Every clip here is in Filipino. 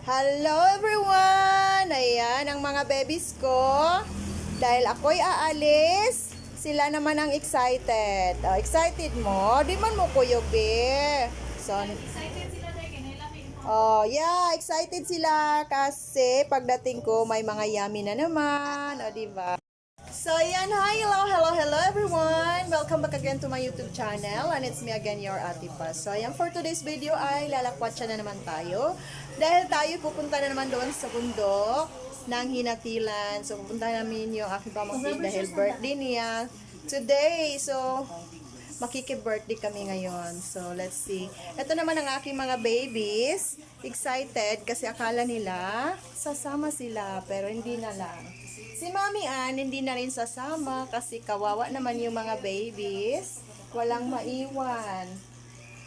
Hello everyone! Ayan ang mga babies ko. Dahil ako'y aalis, sila naman ang excited. Oh, excited mo? Di man mo kuyog eh. So, Oh, yeah, excited sila kasi pagdating ko may mga yummy na naman, o di ba? So, yan, hi, hello, hello, hello everyone! Welcome back again to my YouTube channel and it's me again, your Ate Paz. So, yan, for today's video ay lalakwatsa na naman tayo dahil tayo pupunta na naman doon sa bundok ng Hinatilan. So, pupunta namin yung aking pamangkin dahil birthday niya today. So, makiki-birthday kami ngayon. So, let's see. Ito naman ang aking mga babies. Excited kasi akala nila sasama sila pero hindi na lang. Si Mami Ann hindi na rin sasama kasi kawawa naman yung mga babies. Walang maiwan.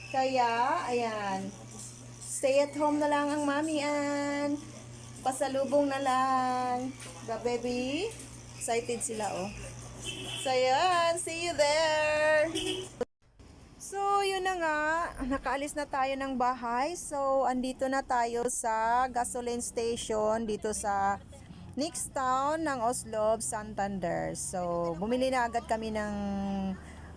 Kaya, ayan. Stay at home na lang ang Mami Ann. Pasalubong na lang. The baby. Excited sila oh. So, yan. See you there. So, yun na nga. Nakaalis na tayo ng bahay. So, andito na tayo sa gasoline station dito sa next town ng Oslo, Santander. So, bumili na agad kami ng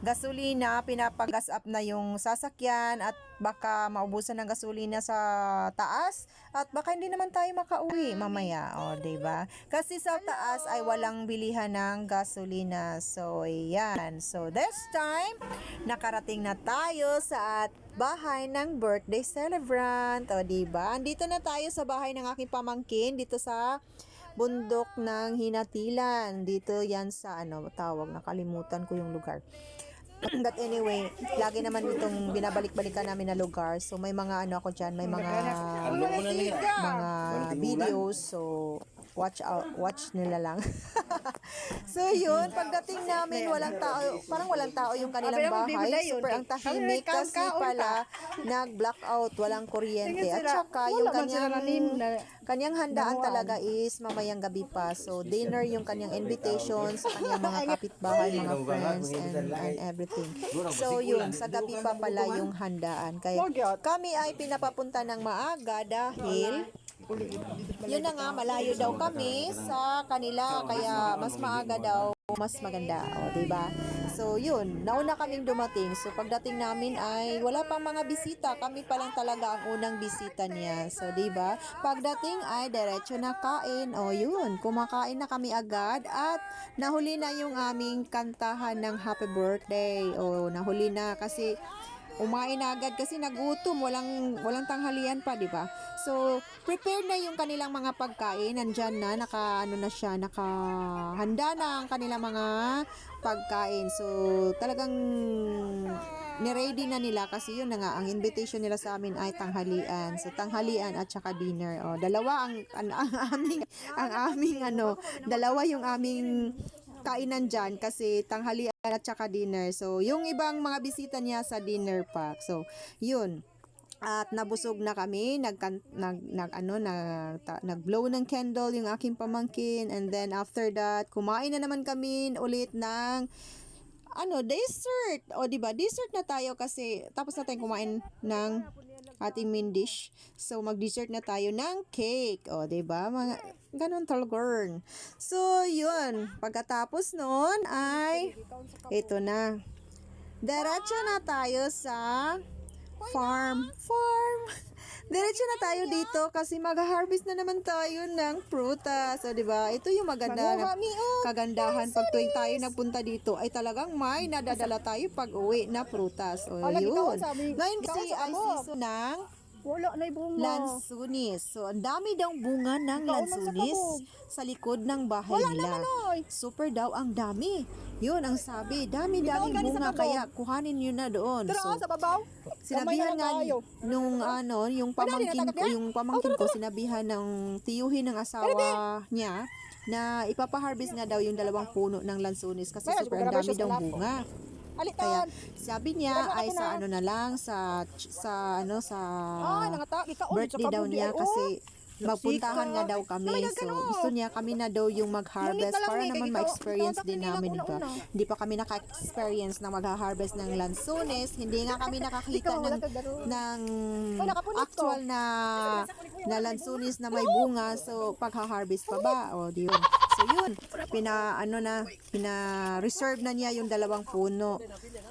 gasolina, pinapagas up na yung sasakyan at baka maubusan ng gasolina sa taas at baka hindi naman tayo makauwi mamaya, o, 'di ba? Kasi sa taas ay walang bilihan ng gasolina. So, ayan. So, this time nakarating na tayo sa at bahay ng birthday celebrant, o, 'di ba? Andito na tayo sa bahay ng aking pamangkin dito sa bundok ng Hinatilan. Dito yan sa ano, tawag, nakalimutan ko yung lugar. But anyway, lagi naman itong binabalik-balikan namin na lugar. So may mga ano ako diyan, may mga mga videos. So watch out, watch nila lang. so yun, pagdating namin walang tao, parang walang tao yung kanilang bahay. Super ang tahimik kasi pala nag-blackout, walang kuryente. At saka yung kanyang kanyang handaan talaga is mamayang gabi pa. So, dinner yung kanyang invitation sa kanyang mga kapitbahay, mga friends, and, and everything. So, yun, sa gabi pa pala yung handaan. Kaya kami ay pinapapunta ng maaga dahil yun na nga, malayo daw kami sa kanila. Kaya mas maaga daw, mas maganda. O, diba? So, yun. Nauna kaming dumating. So, pagdating namin ay wala pang mga bisita. Kami pa lang talaga ang unang bisita niya. So, diba? Pagdating ay diretso na kain. O, yun. Kumakain na kami agad. At nahuli na yung aming kantahan ng happy birthday. O, nahuli na kasi umain agad kasi nagutom, walang walang tanghalian pa, 'di ba? So, prepared na yung kanilang mga pagkain, nandiyan na, naka ano na siya, nakahanda na ang kanilang mga pagkain. So, talagang ni-ready na nila kasi yun na nga ang invitation nila sa amin ay tanghalian. So tanghalian at saka dinner. O, dalawa ang, ang, ang aming ang aming ano, dalawa yung aming kainan dyan kasi tanghalian at saka dinner. So, yung ibang mga bisita niya sa dinner pack. So, yun. At nabusog na kami, nag, nag, nag ano, nag, ta, nag-blow ng candle yung aking pamangkin. And then after that, kumain na naman kami ulit ng ano, dessert. O, di ba? Dessert na tayo kasi tapos na tayong kumain ng ating main dish. So, mag-dessert na tayo ng cake. O, di ba? Mga, ganun talaga. So, yun. Pagkatapos nun ay, ito na. Diretso na tayo sa farm. Farm. Diretso na tayo dito kasi mag-harvest na naman tayo ng prutas. So, di ba? Ito yung maganda na kagandahan pag tuwing tayo nagpunta dito ay talagang may nadadala tayo pag uwi na prutas. O, yun. Ngayon kasi ay season ng Wala na ibong lansunis. So, ang dami daw bunga ng lansunis sa likod ng bahay nila. Super daw ang dami. Yun ang sabi. Dami-daming bunga kaya kuhanin nyo na doon. Tara So, sa babaw. Sinabihan nga nung ano, yung pamangkin ko, yung pamangkin ko sinabihan ng tiyuhin ng asawa niya na ipapaharvest nga daw yung dalawang puno ng lansunis kasi super ang dami daw grabasyon bunga. Kaya Alitan. sabi niya ay sa ano na lang sa sa ano sa Ah, nangata. Ikaw birthday daw niya kasi magpuntahan nga daw kami. So, gusto niya kami na daw yung mag-harvest para naman ma-experience din namin, di ba? Hindi pa kami naka-experience na mag-harvest ng lansones. Hindi nga kami nakakita ng, ng actual na na lansones na may bunga. So, pag-harvest pa ba? O, di yun. So, yun. Pina, ano na, pina-reserve na niya yung dalawang puno.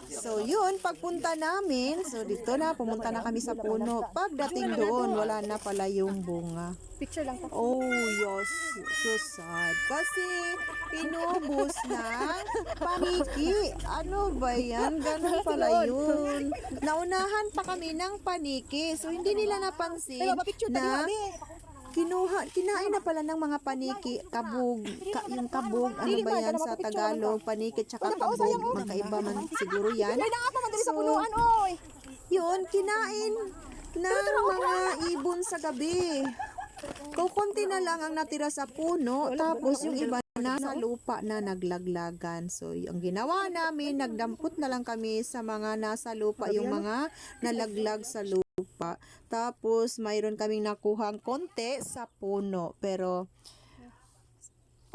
So, yun, pagpunta namin, so dito na, pumunta na kami sa puno. Pagdating doon, wala na pala yung bunga. Picture lang po. Oh, yes, so sad. Kasi, inubos ng paniki. Ano ba yan? Ganun pala yun. Naunahan pa kami ng paniki. So, hindi nila napansin na kinuha, kinain na pala ng mga paniki, kabog, ka, yung kabog, ano ba yan sa Tagalog, paniki tsaka kabog, magkaiba man siguro yan. Sa So, yun, kinain ng mga ibon sa gabi. Kukunti na lang ang natira sa puno, tapos yung iba nasa lupa na naglaglagan. So, yung ginawa namin, nagdampot na lang kami sa mga nasa lupa, yung mga nalaglag sa lupa. Tapos, mayroon kaming nakuhang konti sa puno. Pero,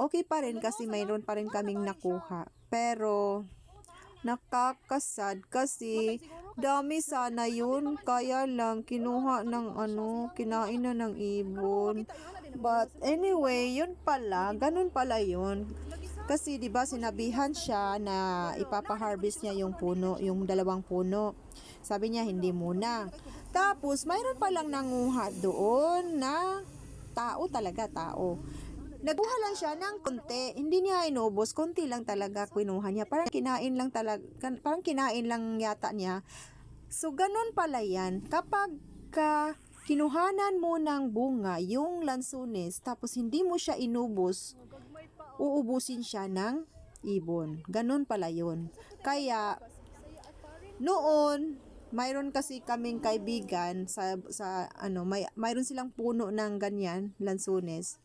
okay pa rin kasi mayroon pa rin kaming nakuha. Pero, nakakasad kasi dami sana yun. Kaya lang kinuha ng ano kinain na ng ibon. But anyway yun pala ganun pala yun. Kasi 'di ba sinabihan siya na ipapa-harvest niya yung puno yung dalawang puno. Sabi niya hindi muna tapos mayroon palang nanguha doon na tao talaga tao Naguha lang siya ng konti. Hindi niya inubos. Konti lang talaga kinuha niya. Parang kinain lang talaga. Parang kinain lang yata niya. So, ganun pala yan. Kapag ka kinuhanan mo ng bunga, yung lansunes, tapos hindi mo siya inubos, uubusin siya ng ibon. Ganun pala yun. Kaya, noon, mayroon kasi kaming kaibigan sa sa ano may mayroon silang puno ng ganyan lansunes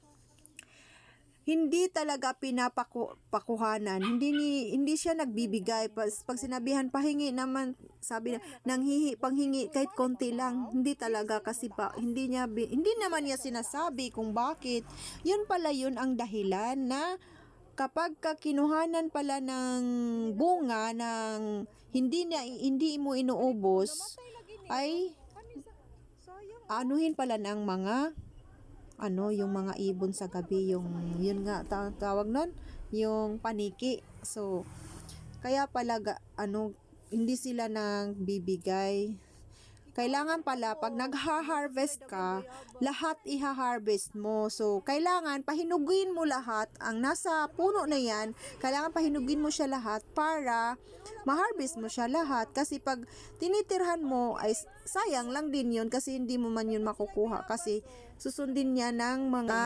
hindi talaga pinapakuhanan. Hindi ni hindi siya nagbibigay pag, pag sinabihan pahingi naman sabi na nanghihi panghingi kahit konti lang. Hindi talaga kasi pa hindi niya hindi naman niya sinasabi kung bakit. Yun pala yun ang dahilan na kapag ka kinuhanan pala ng bunga ng hindi na hindi mo inuubos ay anuhin pala ng mga ano yung mga ibon sa gabi yung yun nga ta- tawag nun yung paniki. So kaya pala ano hindi sila nang bibigay kailangan pala pag nagha-harvest ka lahat iha-harvest mo. So kailangan pahinugin mo lahat. Ang nasa puno na yan kailangan pahinugin mo siya lahat para ma-harvest mo siya lahat. Kasi pag tinitirhan mo ay sayang lang din yun kasi hindi mo man yun makukuha. Kasi susundin niya ng mga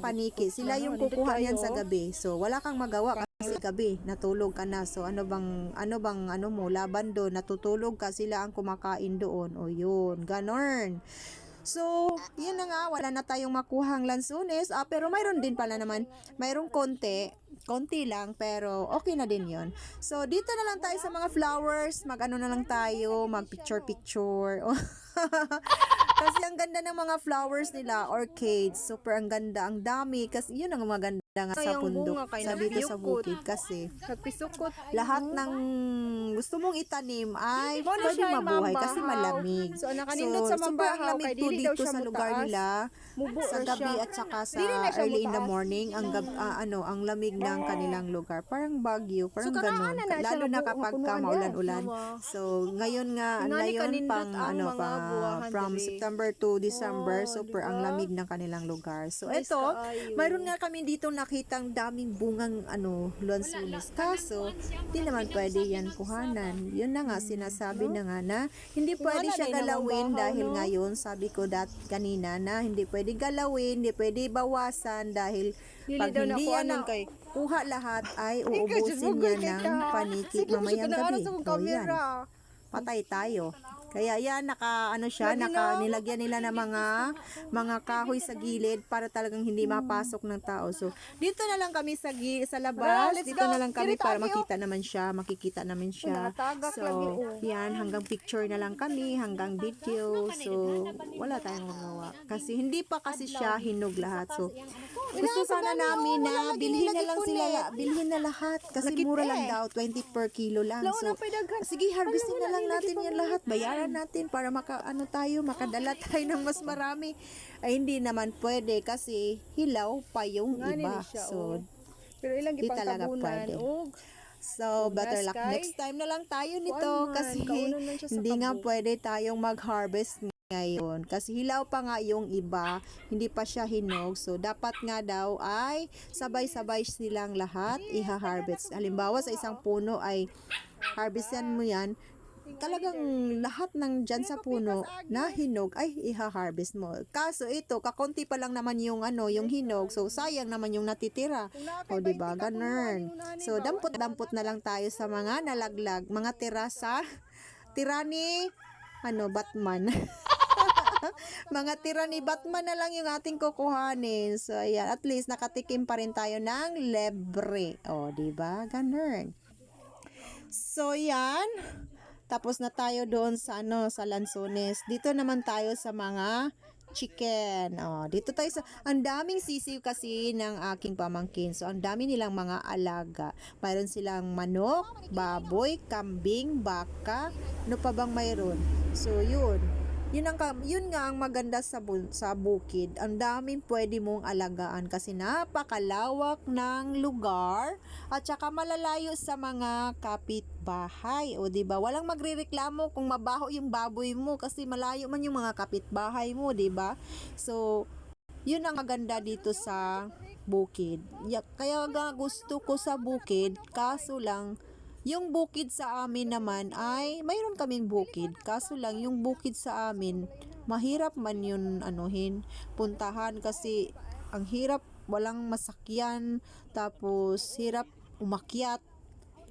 paniki. Sila yung kukuha niyan sa gabi. So wala kang magawa kasi gabi natulog ka na. So ano bang ano bang ano mo laban doon natutulog ka sila ang kumakain doon. O yun, ganon. So, yun na nga, wala na tayong makuhang lansunes. Ah, pero mayroon din pala naman, mayroong konti, konti lang, pero okay na din yon So, dito na lang tayo sa mga flowers, mag-ano na lang tayo, mag-picture-picture. kasi ang ganda ng mga flowers nila, orchids, super ang ganda, ang dami, kasi yun ang maganda nga sa bundok, sa dito sa bukid, kasi Nagpisukot. lahat ng gusto mong itanim ay na pwede mabuhay kasi malamig. So, nakanindot sa sobrang mambahaw, lamig kay dili dito sa lugar nila sa gabi at saka sa na early in the morning ang gab ah, ano ang lamig ng kanilang lugar parang bagyo parang So, ganun na lalo na kapag ka maulan-ulan. Nawa. so ngayon nga ngayon pang ang ano pa from. September to December Oh, super ang diba? lamig ng kanilang lugar so ito mayroon nga kami dito nakitang daming bungang ano lansunis kaso di naman pwede yan kuhanan. Yun na nga sinasabi na nga na hindi pwede siya galawin dahil ngayon sabi ko dat kanina na hindi pwede galawin hindi pwede bawasan dahil pag hindi yan na kuha lahat ay uubusin niya ng paniki mamayang gabi. sa o yan. Patay tayo Kaya yan, naka, ano siya, naka, na. nilagyan nila ng mga, mga kahoy sa gilid para talagang hindi mapasok ng tao. So, dito na lang kami sa, sa labas. Dito na lang kami para makita naman siya, makikita namin siya. So, yan, hanggang picture na lang kami, hanggang video. So, wala tayong magawa. Kasi hindi pa kasi siya hinog lahat. So, gusto sana namin na bilhin na lang sila, bilhin na lahat. Kasi mura lang daw, 20 per kilo lang. Laon So, na pa'y daghan. sige, harvestin na lang natin yan lahat. Bayaran natin para maka, ano tayo, makadala tayo ng mas marami. Ay, hindi naman pwede kasi hilaw pa yung Nga iba. siya, So, oh. Pero ilang di talaga tabunan. pwede. Og, So, better luck next time na lang tayo nito Kuan man, kasi kaunon man siya sa hindi nga pwede tayong mag-harvest ngayon. Kasi hilaw pa nga yung iba, hindi pa siya hinog. So, dapat nga daw ay sabay-sabay silang lahat iha-harvest. Halimbawa, sa isang puno ay harvestan mo yan, talagang lahat ng dyan sa puno na hinog ay iha-harvest mo. Kaso ito, kakonti pa lang naman yung ano, yung hinog. So, sayang naman yung natitira. O, di ba? Ganun. So, dampot-dampot na lang tayo sa mga nalaglag, mga tira sa tira ni ano, Batman. mga tira ni Batman na lang yung ating kukuhanin. So, ayan. At least, nakatikim pa rin tayo ng lebre. O, di ba? Ganun. So, yan. Tapos na tayo doon sa ano, sa Lanzones. Dito naman tayo sa mga chicken. Oh, dito tayo sa ang daming sisiw kasi ng aking pamangkin. So ang dami nilang mga alaga. Mayroon silang manok, baboy, kambing, baka, ano pa bang mayroon? So yun. Yun ang yun nga ang maganda sa bu- sa bukid. Ang daming pwede mong alagaan kasi napakalawak ng lugar at saka malalayo sa mga kapitbahay. O di ba? Walang magrereklamo kung mabaho yung baboy mo kasi malayo man yung mga kapitbahay mo, di ba? So, yun ang maganda dito sa bukid. Ya- Kaya nga gusto ko sa bukid, kaso lang, yung bukid sa amin naman ay, mayroon kaming bukid, kaso lang yung bukid sa amin, mahirap man yun anuhin, puntahan kasi ang hirap, walang masakyan, tapos hirap umakyat,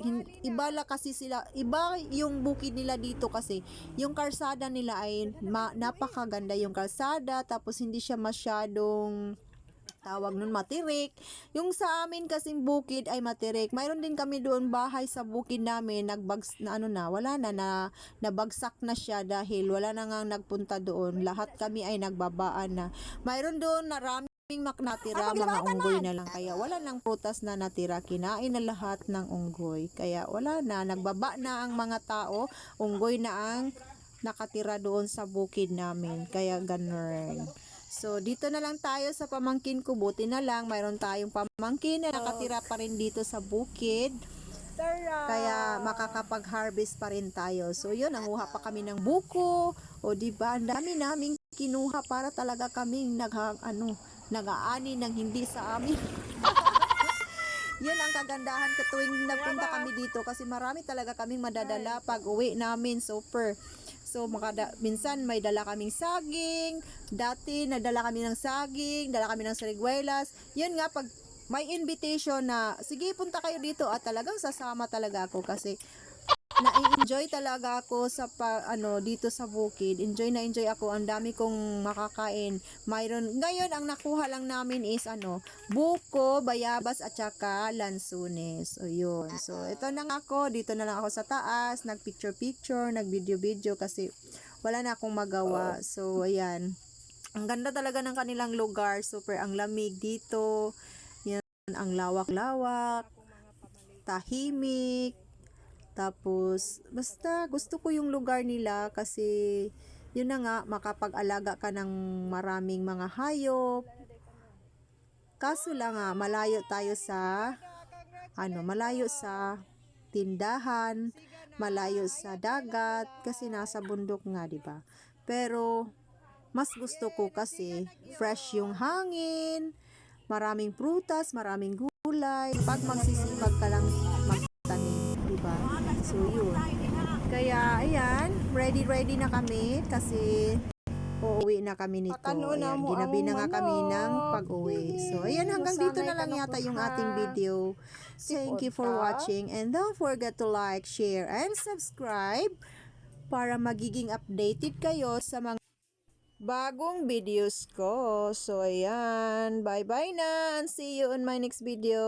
hin- iba la kasi sila iba yung bukid nila dito kasi yung kalsada nila ay ma- napakaganda yung kalsada tapos hindi siya masyadong tawag nun matirik. Yung sa amin kasing bukid ay matirik. Mayroon din kami doon bahay sa bukid namin, nagbags na ano na, wala na na nabagsak na siya dahil wala na nga nagpunta doon. Lahat kami ay nagbabaan na. Mayroon doon naraming mak natira, mga unggoy na lang. Kaya wala nang prutas na natira. Kinain na lahat ng unggoy. Kaya wala na. Nagbaba na ang mga tao. Unggoy na ang nakatira doon sa bukid namin. Kaya ganun. So, dito na lang tayo sa pamangkin ko. Buti na lang, mayroon tayong pamangkin na nakatira pa rin dito sa bukid. Tara. Kaya makakapag-harvest pa rin tayo. So, yun, nanguha pa kami ng buko. O, di ba? Ang dami naming kinuha para talaga kaming nag, ano, nag-aani ng hindi sa amin. yun ang kagandahan ka tuwing nagpunta kami dito kasi marami talaga kaming madadala pag uwi namin super So, makada, minsan may dala kaming saging. Dati, nagdala kami ng saging, dala kami ng sariguelas. Yun nga, pag may invitation na, sige, punta kayo dito. At talagang sasama talaga ako kasi na-enjoy talaga ako sa pa, ano dito sa bukid. Enjoy na enjoy ako. Ang dami kong makakain. Mayroon ngayon ang nakuha lang namin is ano, buko, bayabas at saka lansunes. O yun. So ito na nga ako, dito na lang ako sa taas, nag-picture picture, nag-video video kasi wala na akong magawa. So ayan. Ang ganda talaga ng kanilang lugar. Super ang lamig dito. Yan ang lawak-lawak. Tahimik. Tapos, basta gusto ko yung lugar nila kasi yun na nga, makapag-alaga ka ng maraming mga hayop. Kaso lang nga, malayo tayo sa, ano, malayo sa tindahan, malayo sa dagat, kasi nasa bundok nga, di ba? Pero, mas gusto ko kasi fresh yung hangin, maraming prutas, maraming gulay. Pag magsisipag ka lang? So, yun. Kaya, ayan, ready-ready na kami kasi uuwi na kami nito. Ayan, ginabi na nga kami manok. ng pag-uwi. So, ayan, hanggang dito na lang yata yung ating video. Thank you for watching and don't forget to like, share, and subscribe para magiging updated kayo sa mga bagong videos ko. So, ayan. Bye-bye na. And see you on my next video.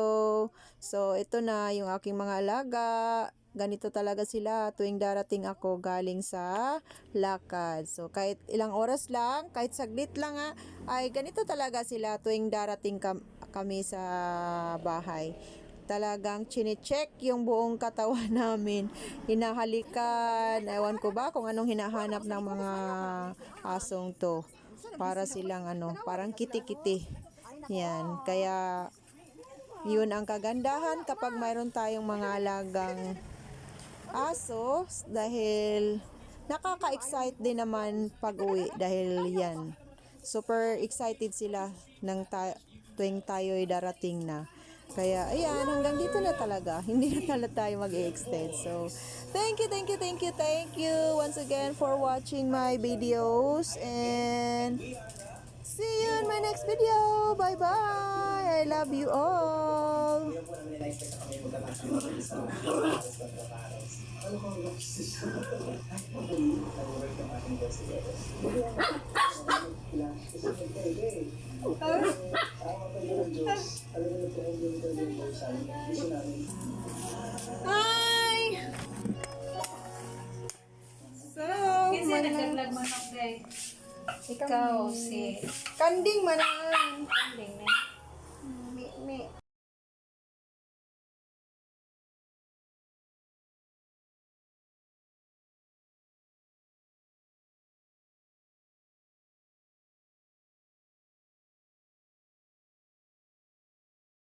So, ito na yung aking mga alaga. Ganito talaga sila tuwing darating ako galing sa lakad. So, kahit ilang oras lang, kahit saglit lang nga, ay ganito talaga sila tuwing darating kam- kami sa bahay talagang chine-check yung buong katawan namin. Hinahalikan, ewan ko ba kung anong hinahanap ng mga asong to. Para silang ano, parang kiti-kiti. Yan, kaya yun ang kagandahan kapag mayroon tayong mga alagang aso dahil nakaka-excite din naman pag uwi dahil yan. Super excited sila ng ta- tuwing tayo'y darating na. Kaya, ayan, hanggang dito na talaga. Hindi na talaga tayo mag-extend. So, thank you, thank you, thank you, thank you once again for watching my videos. And, see you in my next video. Bye-bye. I love you all. Hi! So, Kasi nagdaglag man ako kay ikaw si kanding manan. Kanding na.